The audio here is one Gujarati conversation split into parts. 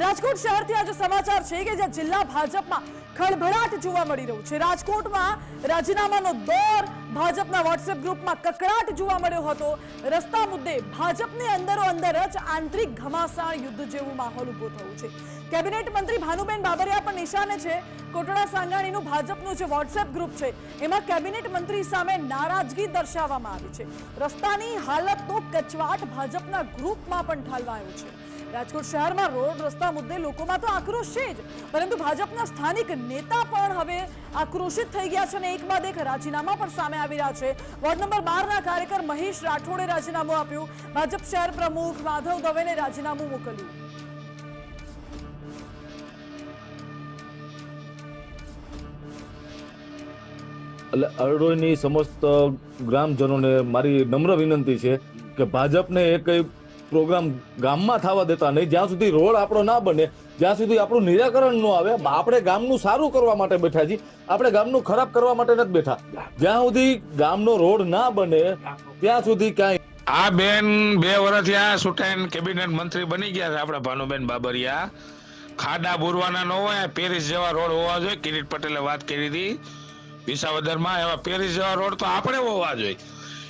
રાજકોટ શહેરથી આજે સમાચાર છે કે જ્યાં જિલ્લા ભાજપમાં ખળભળાટ જોવા મળી રહ્યું છે. રાજકોટમાં રાજીનામાનો દોર ભાજપના વોટ્સએપ ગ્રુપમાં કકડાટ જોવા મળ્યો હતો. રસ્તા મુદ્દે ભાજપની અંદરો અંદર જ આંતરિક ઘમાસાણ યુદ્ધ જેવું માહોલ ઊભો થયું છે. કેબિનેટ મંત્રી ભાનુબેન બાબરિયા પણ નિશાને છે. કોટડા સાંગાણીનું ભાજપનું જે વોટ્સએપ ગ્રુપ છે, એમાં કેબિનેટ મંત્રી સામે નારાજગી દર્શાવવામાં આવી છે. રસ્તાની હાલત તો કચવાટ ભાજપના ગ્રુપમાં પણ ઠાલવાયો છે. રાજકોટ શહેરમાં રોડ રસ્તા મુદ્દે લોકોમાં તો આક્રોશ છે જ. પરંતુ ભાજપના સ્થાનિક નેતા પણ હવે આક્રોશિત થઈ ગયા છે અને એક બાદ એક રાજીનામા પણ સામે આવી રહ્યા છે. વોર્ડ નંબર બારના કાર્યકર મહેશ રાઠોડે રાજીનામું આપ્યું. ભાજપ શહેર પ્રમુખ માધવ દવેને રાજીનામું મોકલ્યું. એટલે અરડોઈની સમસ્ત ગ્રામજનોને મારી નમ્ર વિનંતી છે કે ભાજપને એ કઈ પ્રોગ્રામ ગામમાં થવા દેતા નહીં. જ્યાં સુધી રોડ આપણો ના બને, જ્યાં સુધી આપણું નિરાકરણ ન આવે, આપણે ગામનું સારું કરવા માટે બેઠા છીએ. આપણે ગામનું ખરાબ કરવા માટે નથી બેઠા. જ્યાં સુધી ગામનો રોડ ના બને, ત્યાં સુધી કાંઈ આ બેન બે વર્ષથી આ ચૂંટાઈને કેબિનેટ મંત્રી બની ગયા છે આપણા ભાનુબેન બાબરિયા. ખાડા બુરવાના ન હોય, પેરિસ જેવા રોડ હોવા જોઈએ. કિરીટ પટેલે વાત કરી હતી વિસાવદરમાં, એવા પેરિસ જેવા રોડ તો આપણે હોવા જોઈએ.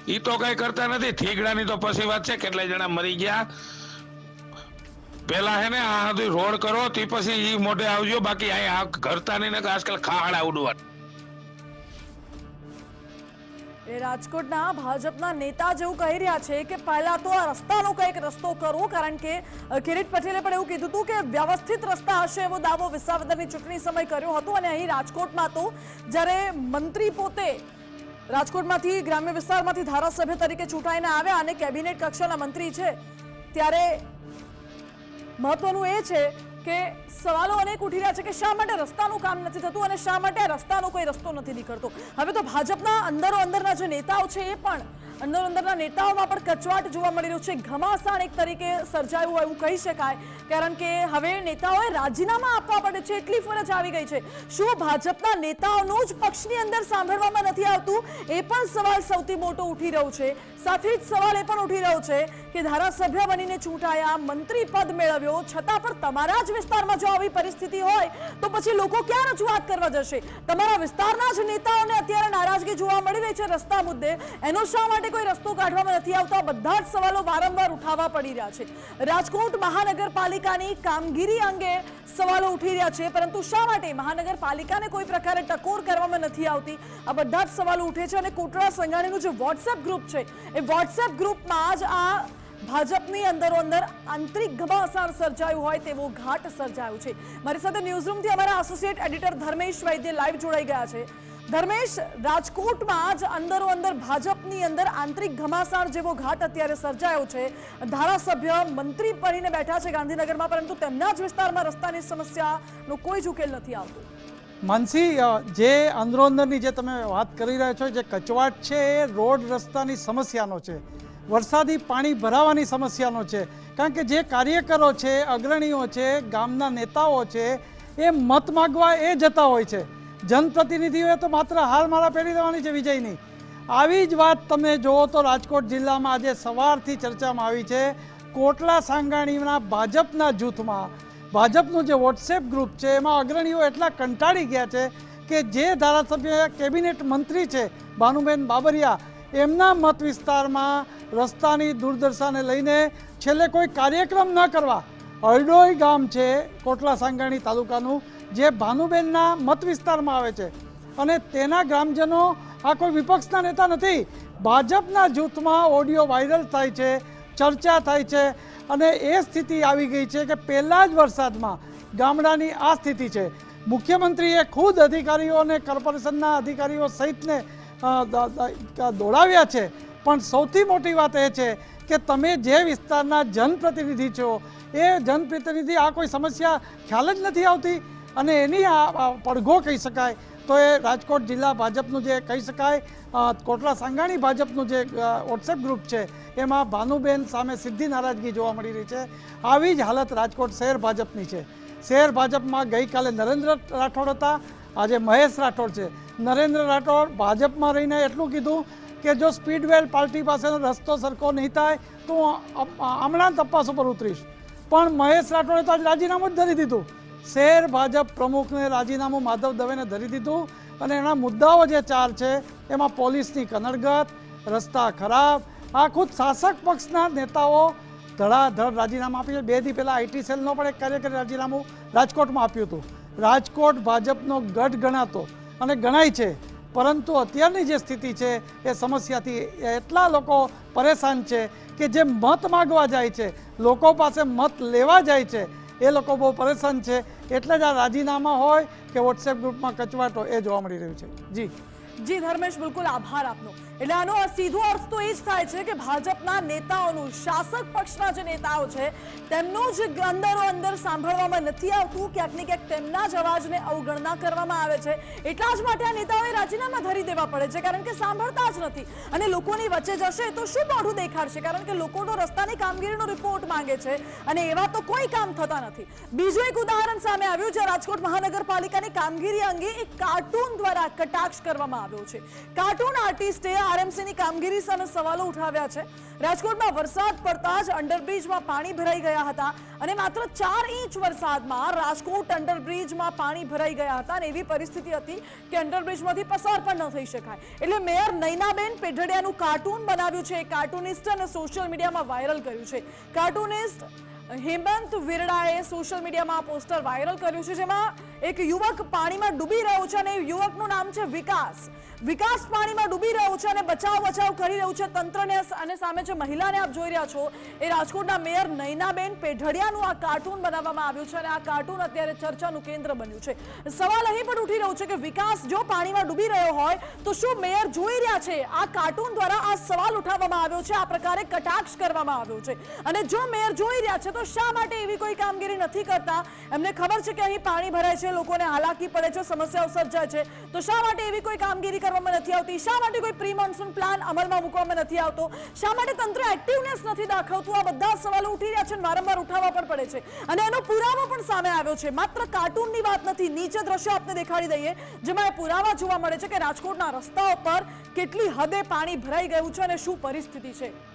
ઈ તો કઈ કરતા નથી. થીગડાની તો પછી વાત છે કેટલા જણા મરી ગયા. પેલા હે ને આ રોડ કરો, તે પછી એ મોઢે આવજો, બાકી અહીં આ કરતા નહીં ને આજકાલ ખાડા ઉડવા. એ રાજકોટના ભાજપના નેતા જેવું કહી રહ્યા છે કે પહેલા તો આ રસ્તાનો કંઈક રસ્તો કરો કારણ કે કિરીટ પટેલે પણ એવું કીધું હતું કે વ્યવસ્થિત રસ્તા હશે એવો દાવો વિસાવદરની ચૂંટણી સમય કર્યો હતો અને અહીં રાજકોટમાં તો જ્યારે મંત્રી પોતે રાજકોટમાંથી ગ્રામ્ય વિસ્તારમાંથી ધારાસભ્ય તરીકે ચૂંટાઈને આવ્યા અને કેબિનેટ કક્ષાના મંત્રી છે. ત્યારે મહત્વનું એ છે કે સવાલો અનેક ઉઠી રહ્યા છે કે શા માટે રસ્તાનું કામ નથી થતું અને શા માટે રસ્તાનો કોઈ રસ્તો નથી નીકળતો? હવે તો ભાજપના અંદરો અંદરના જે નેતાઓ છે એ પણ અંદર અંદરના નેતાઓમાં પણ કચવાટ જોવા મળી રહ્યું છે. ઘમાસાણ એક તરીકે સર્જાયું હોય એવું કહી શકાય. કારણ કે હવે નેતાઓએ રાજીનામા આપવા પડે છે એટલી ફરજ આવી ગઈ છે. શું ભાજપના નેતાઓનું જ પક્ષની અંદર સાંભળવામાં નથી આવતું? એ પણ સવાલ સૌથી મોટો ઉઠી રહ્યો છે. સાથે જ સવાલ એ પણ ઉઠી રહ્યો છે કે ધારાસભ્ય બનીને ચૂંટાયા, મંત્રી પદ મેળવ્યો, છતાં પણ તમારા જ વિસ્તારમાં જો આવી પરિસ્થિતિ હોય, તો પછી લોકો ક્યાં રજૂઆત કરવા જશે? તમારા વિસ્તારના જ નેતાઓને અત્યારે નારાજગી જોવા મળી રહી છે રસ્તા મુદ્દે. એનો શા માટે કોઈ રસ્તો કાઢવામાં નથી આવતો? બધા જ સવાલો વારંવાર ઉઠાવવા પડી રહ્યા છે. રાજકોટ મહાનગરપાલિકાની કામગીરી અંગે સવાલો ઉઠી રહ્યા છે, પરંતુ શા માટે મહાનગરપાલિકાને કોઈ પ્રકારે ટકોર કરવામાં નથી આવતી? આ બધા જ સવાલો ઉઠે છે અને કોટડા સંઘાણીનું જે વોટ્સએપ ગ્રુપ છે, એ વોટ્સએપ ગ્રુપમાં જ આ ભાજપની અંદરો અંદર આંતરિક ઘમાસાર સર્જાયું હોય તેવો ઘાટ સર્જાયો છે. મારી સાથે ન્યૂઝરૂમથી અમારા associate editor Dharmesh Vaidya live જોડાઈ ગયા છે. ધર્મેશ, રાજકોટમાં જ અંદરો અંદર ભાજપની અંદર આંતરિક ઘમાસાર જેવો ઘાટ અત્યારે સર્જાયો છે. ધારાસભ્ય, મંત્રી બનીને બેઠા છે ગાંધીનગરમાં, પરંતુ તેમના જ વિસ્તારમાં રસ્તાની સમસ્યાનો કોઈ જ ઉકેલ નથી આવતો. માનસી જે અંદરો અંદરની જે તમે વાત કરી રહ્યા છો, જે કચવાટ છે, એ રોડ રસ્તાની સમસ્યાનો છે. વરસાદી પાણી ભરાવાની સમસ્યાનો છે. કારણ કે જે કાર્યકરો છે, અગ્રણીઓ છે, ગામના નેતાઓ છે, એ મત માગવા એ જતા હોય છે. જનપ્રતિનિધિઓએ તો માત્ર હાર મારા પહેરી દેવાની છે વિજયની. આવી જ વાત તમે જુઓ તો રાજકોટ જિલ્લામાં આજે સવારથી ચર્ચામાં આવી છે. કોટલા સાંગાણીના ભાજપના જૂથમાં. ભાજપનું જે વોટ્સએપ ગ્રુપ છે, એમાં અગ્રણીઓ એટલા કંટાળી ગયા છે કે જે ધારાસભ્ય, કેબિનેટ મંત્રી છે, ભાનુબેન બાબરિયા એમના મત વિસ્તારમાં રસ્તાની દુર્દશાને લઈને છેલ્લે કોઈ કાર્યક્રમ ન કરવા અરડોઈ ગામ છે કોટલા સાંગાણી તાલુકાનું, જે ભાનુબેનના મત વિસ્તારમાં આવે છે. અને તેના ગ્રામજનો આ કોઈ વિપક્ષના નેતા નથી. ભાજપના જૂથમાં ઓડિયો વાયરલ થાય છે, ચર્ચા થાય છે અને એ સ્થિતિ આવી ગઈ છે કે પહેલા જ વરસાદમાં ગામડાની આ સ્થિતિ છે. મુખ્યમંત્રીએ ખુદ અધિકારીઓ અને કોર્પોરેશનના અધિકારીઓ સહિતને દોડાવ્યા છે. પણ સૌથી મોટી વાત એ છે કે તમે જે વિસ્તારના જનપ્રતિનિધિ છો, એ જનપ્રતિનિધિ આ કોઈ સમસ્યા ખ્યાલ જ નથી આવતી અને એની પડઘો કહી શકાય. તો એ રાજકોટ જિલ્લા ભાજપનું જે કહી શકાય કોટલા સાંગાણી ભાજપનું જે વોટ્સએપ ગ્રુપ છે, એમાં ભાનુબેન સામે સીધી નારાજગી જોવા મળી રહી છે. આવી જ હાલત રાજકોટ શહેર ભાજપની છે. શહેર ભાજપમાં ગઈકાલે નરેન્દ્ર રાઠોડ હતા આજે મહેશ રાઠોડ છે. નરેન્દ્ર રાઠોડ ભાજપમાં રહીને એટલું કીધું કે જો સ્પીડવેલ પાર્ટી પાસેનો રસ્તો સરખો નહીં થાય, તો હું હમણાં તપાસ ઉપર ઉતરીશ. પણ મહેશ રાઠોડે તો આજે રાજીનામું જ ધરી દીધું. શહેર ભાજપ પ્રમુખને રાજીનામું માધવ દવેને ધરી દીધું અને એના મુદ્દાઓ જે ચાર છે, એમાં પોલીસની કનડગત, રસ્તા ખરાબ, આ ખુદ શાસક પક્ષના નેતાઓ ધડાધડ રાજીનામું આપ્યું છે. બે દી પહેલાં આઈટી સેલનો પણ એક કાર્યકરી રાજીનામું રાજકોટમાં આપ્યું હતું. રાજકોટ ભાજપનો ગઢ ગણાતો અને ગણાય છે. પરંતુ અત્યારની જે સ્થિતિ છે, એ સમસ્યાથી એટલા લોકો પરેશાન છે કે જે મત માગવા જાય છે, લોકો પાસે મત લેવા જાય છે, એ લોકો બહુ પરેશાન છે. એટલે જ આ રાજીનામા હોય કે વોટ્સએપ ગ્રુપમાં કચવાટો એ જોવા મળી રહ્યું છે. જી. જી, ધર્મેશ, બિલકુલ આભાર આપનો. એટલે આનો સીધો અર્થ તો એ જ થાય છે કે ભાજપના નેતાઓનું, શાસક પક્ષના જે નેતાઓ છે, તેમનું જ અંદરો અંદર સાંભળવામાં નથી આવતું. ક્યાંક ને ક્યાંક તેમના જ અવાજને અવગણના કરવામાં આવે છે. એટલા જ માટે આ નેતાઓએ રાજીનામા ધરી દેવા પડે છે, કારણ કે સાંભળતા જ નથી. અને લોકોની વચ્ચે જશે તો શું મોઢું દેખાડશે? કારણ કે લોકોનો રસ્તાની કામગીરીનો રિપોર્ટ માંગે છે અને એવા તો કોઈ કામ થતા નથી. બીજું એક ઉદાહરણ સામે આવ્યું છે રાજકોટ મહાનગરપાલિકાની કામગીરી અંગે એક કાર્ટૂન દ્વારા કટાક્ષ કરવામાં આવ્યો છે. કાર્ટૂન આર્ટિસ્ટે આરએમસી ની કામગીરી સામે સવાલો ઉઠાવ્યા છે. રાજકોટમાં વરસાદ પડતા જ અંડરબ્રિજમાં પાણી ભરાઈ ગયા હતા અને માત્ર ચાર ઇંચ વરસાદમાં રાજકોટ અંડરબ્રિજમાં પાણી ભરાઈ ગયા હતા અને એવી પરિસ્થિતિ હતી કે અંડરબ્રિજમાંથી પસાર પણ ન થઈ શકાય. એટલે મેયર નૈનાબેન પેઢડિયાનું કાર્ટૂન બનાવ્યું છે. કાર્ટુનિસ્ટ અને સોશિયલ મીડિયામાં વાયરલ કર્યું છે. કાર્ટુનિસ્ટ હેમંત વિરડાએ સોશિયલ મીડિયામાં પોસ્ટર વાયરલ કર્યું છે જેમાં એક યુવક પાણીમાં ડૂબી રહ્યો છે અને યુવકનું નામ છે વિકાસ. વિકાસ પાણીમાં ડૂબી રહ્યો છે અને બચાવ બચાવ કરી રહ્યું છે તંત્રને અને સામે જે મહિલાને આપ જોઈ રહ્યા છો, એ રાજકોટના મેયર નૈનાબેન પેઢડિયાનું આ કાર્ટૂન બનાવવામાં આવ્યું છે અને આ કાર્ટૂન અત્યારે ચર્ચાનું કેન્દ્ર બન્યું છે. સવાલ અહીં પણ ઉઠી રહ્યો છે કે વિકાસ જો પાણીમાં ડૂબી રહ્યો હોય, તો શું મેયર જોઈ રહ્યા છે? આ કાર્ટૂન દ્વારા આ સવાલ ઉઠાવવામાં આવ્યો છે, આ પ્રકારે કટાક્ષ કરવામાં આવ્યો છે. અને જો મેયર જોઈ રહ્યા છે, તો શા માટે એવી કોઈ કામગીરી નથી કરતા? એમને ખબર છે કે અહીં પાણી ભરાય છે, લોકોને હાલાકી પડે છે, સમસ્યાઓ સર્જાય છે. તો શા માટે એવી કોઈ કામગીરી કરવામાં નથી આવતી? શા માટે કોઈ પ્રી મોન્સૂન પ્લાન અમલમાં મૂકવામાં નથી આવતો? શા માટે તંત્ર એક્ટિવનેસ નથી દાખવતું? આ બધા સવાલો ઉઠી રહ્યા છે વારંવાર ઉઠાવવા પણ પડે છે. અને એનો પુરાવો પણ સામે આવ્યો છે. માત્ર કાર્ટૂનની વાત નથી, નીચે દ્રશ્ય આપને દેખાડી દઈએ, જેમાં એ પુરાવા જોવા મળે છે કે રાજકોટના રસ્તાઓ પર કેટલી હદે પાણી ભરાઈ ગયું છે અને શું પરિસ્થિતિ છે.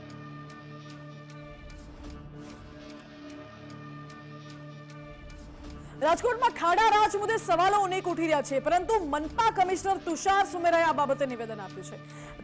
રાજકોટમાં ખાડા રાજ મુદ્દે સવાલો અનેક ઉઠી રહ્યા છે, પરંતુ મનપા કમિશનર તુષાર સુમેરાએ આ બાબતે નિવેદન આપ્યું છે.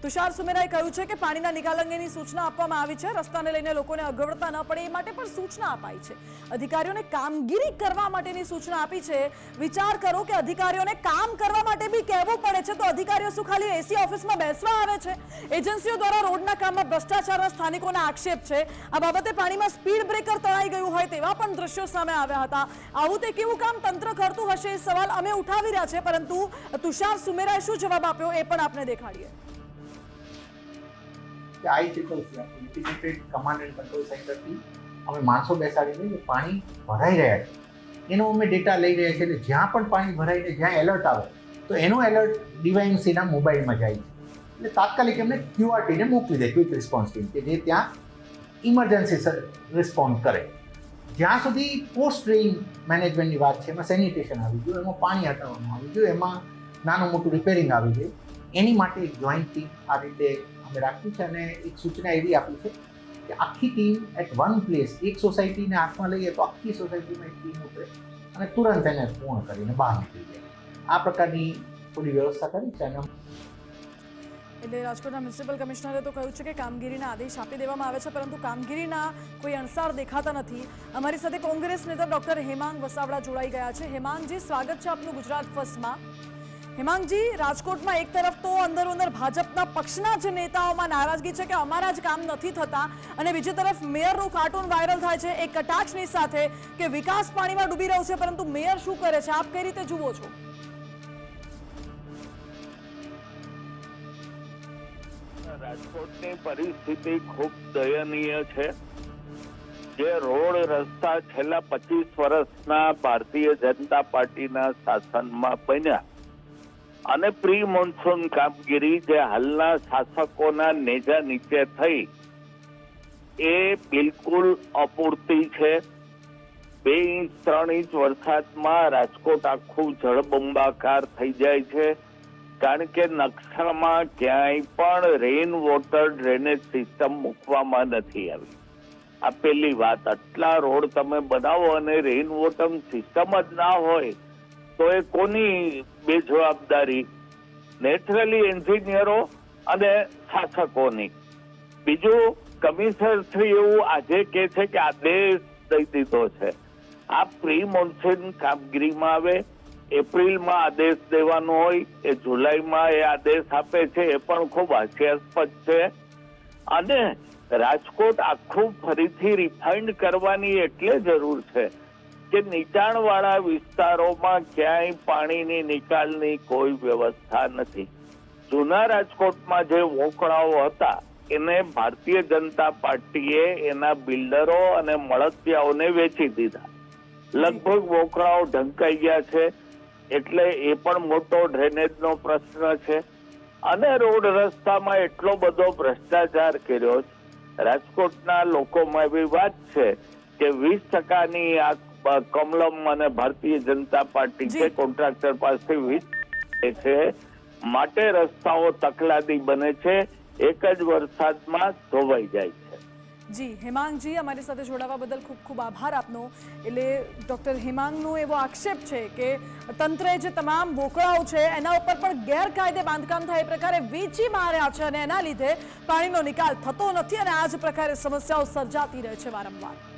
તુષાર સુમેરાએ કહ્યું છે કે પાણીના નિકાલ અંગેની સૂચના આપવામાં આવી છે, રસ્તાને લઈને લોકોને અગવડતા ન પડે એ માટે પણ સૂચના અપાઈ છે. અધિકારીઓને કામગીરી કરવા માટેની સૂચના આપી છે. વિચાર કરો કે અધિકારીઓને કામ કરવા માટે બી કહેવું પડે છે તો અધિકારીઓ શું ખાલી એસી ઓફિસમાં બેસવા આવે છે? એજન્સીઓ દ્વારા રોડના કામમાં ભ્રષ્ટાચારના સ્થાનિકોના આક્ષેપ છે. આ બાબતે પાણીમાં સ્પીડ બ્રેકર તણાઈ ગયું હોય તેવા પણ દ્રશ્યો સામે આવ્યા હતા. આવું તે કેવું કામ તંત્ર કરતું હશે એ સવાલ અમે ઉઠાવી રહ્યા છે, પરંતુ તુષાર સુમેરાએ શું જવાબ આપ્યો એ પણ આપને દેખાડીએ. I triple integrated command and control સેન્ટરથી અમે માણસો બેસાડીને પાણી ભરાઈ રહ્યા છે. એનો અમે ડેટા લઈ રહ્યા છીએ, એટલે જ્યાં પણ પાણી ભરાઈને જ્યાં એલર્ટ આવે, તો એનો એલર્ટ ડીવાયએમસીના મોબાઈલમાં જાય છે. એટલે તાત્કાલિક એમને ક્યુઆરટીને મોકલી દે ક્વિક રિસ્પોન્સ ટીમ કે જે ત્યાં ઇમરજન્સી રિસ્પોન્ડ કરે. જ્યાં સુધી પોસ્ટ ડ્રેઇન મેનેજમેન્ટની વાત છે, એમાં સેનિટેશન આવી ગયું, એમાં પાણી હટાવવામાં આવી ગયું, એમાં નાનું મોટું રિપેરિંગ આવી ગયું. એની માટે એક જોઈન્ટ ટીમ આ રીતે અમે રાખ્યું છે અને એક સૂચના એવી આપી છે કે આખી ટીમ એટ વન પ્લેસ એક સોસાયટીને હાથમાં લઈએ તો આખી સોસાયટીમાં એક ટીમ ઉતરે અને તુરંત એને પૂર્ણ કરીને બહાર નીકળી જાય. આ પ્રકારની થોડી વ્યવસ્થા કરી છે અને એટલે રાજકોટના મ્યુનિસિપલ કમિશનરે તો કહ્યું છે કે કામગીરીના આદેશ આપી દેવામાં આવે છે, પરંતુ કામગીરીના કોઈ અણસાર દેખાતા નથી. અમારી સાથે કોંગ્રેસ નેતા ડોક્ટર હેમાંગ વસાવડા જોડાઈ ગયા છે. હેમાંગજી, સ્વાગત છે આપનું ગુજરાત ફર્સ્ટમાં. હેમાંગજી, રાજકોટમાં એક તરફ તો અંદર અંદર ભાજપના પક્ષના જ નેતાઓમાં નારાજગી છે કે અમારા જ કામ નથી થતા અને બીજી તરફ મેયરનું કાર્ટૂન વાયરલ થાય છે. એ કટાક્ષની સાથે કે વિકાસ પાણીમાં ડૂબી રહ્યું છે, પરંતુ મેયર શું કરે છે? આપ કઈ રીતે જુઓ છો? રાજકોટની પરિસ્થિતિ ખૂબ દયનીય છે. જે રોડ રસ્તા છેલ્લા પચીસ વર્ષના ભારતીય જનતા પાર્ટીના શાસનમાં બન્યા. અને પ્રી મોન્સૂન કામગીરી જે હાલના શાસકોના નેજા નીચે થઈ, એ બિલકુલ અપૂરતી છે. બે ઇંચ, ત્રણ ઇંચ વરસાદમાં રાજકોટ આખું જળબંબાકાર થઈ જાય છે. કારણ કે નકશામાં ક્યાંય પણ રેઇન વોટર ડ્રેનેજ સિસ્ટમ મૂકવામાં નથી આવી. આ પેલી વાત, આટલા રોડ તમે બનાવો અને રેઇન વોટર સિસ્ટમ જ ના હોય, તો એ કોની બેજવાબદારી? નેચરલી એન્જિનિયરો અને શાસકોની. બીજું કમિશનર શ્રી એવું આજે કે છે કે આદેશ દઈ દીધો છે. આ પ્રી મોન્સૂન કામગીરીમાં આવે એપ્રિલમાં આદેશ દેવાનો હોય, એ જુલાઈમાં એ આદેશ આપે છે, એ પણ ખૂબ હાસ્યાસ્પદ છે. અને રાજકોટ આખું ફરીથી રિફાઇન્ડ કરવાની એટલે જરૂર છે કે નીચાણવાળા વિસ્તારોમાં ક્યાંય પાણીની નિકાલની કોઈ વ્યવસ્થા નથી. જૂના રાજકોટમાં જે વોકળાઓ હતા, એને ભારતીય જનતા પાર્ટીએ એના બિલ્ડરો અને મળતિયાઓને વેચી દીધા. લગભગ વોકળાઓ ઢંકાઈ ગયા છે. એટલે એ પણ મોટો ડ્રેનેજનો પ્રશ્ન છે. અને રોડ રસ્તામાં એટલો બધો ભ્રષ્ટાચાર કર્યો છે. રાજકોટના લોકોમાં એવી વાત છે કે વીસ ટકાની આ કમલમ અને ભારતીય જનતા પાર્ટી છે કોન્ટ્રાક્ટર પાસે વીસ છે માટે રસ્તાઓ તકલાદી બને છે. એક જ વરસાદમાં ધોવાઈ જાય છે. જી, હેમાંગજી, અમારી સાથે જોડાવા બદલ ખૂબ ખૂબ આભાર આપનો. એટલે ડૉક્ટર હેમાંગનો એવો આક્ષેપ છે કે તંત્રએ જે તમામ બોકડાઓ છે, એના ઉપર પણ ગેરકાયદે બાંધકામ થાય એ પ્રકારે વેચી માર્યા છે અને એના લીધે પાણીનો નિકાલ થતો નથી અને આ જ પ્રકારે સમસ્યાઓ સર્જાતી રહે છે વારંવાર.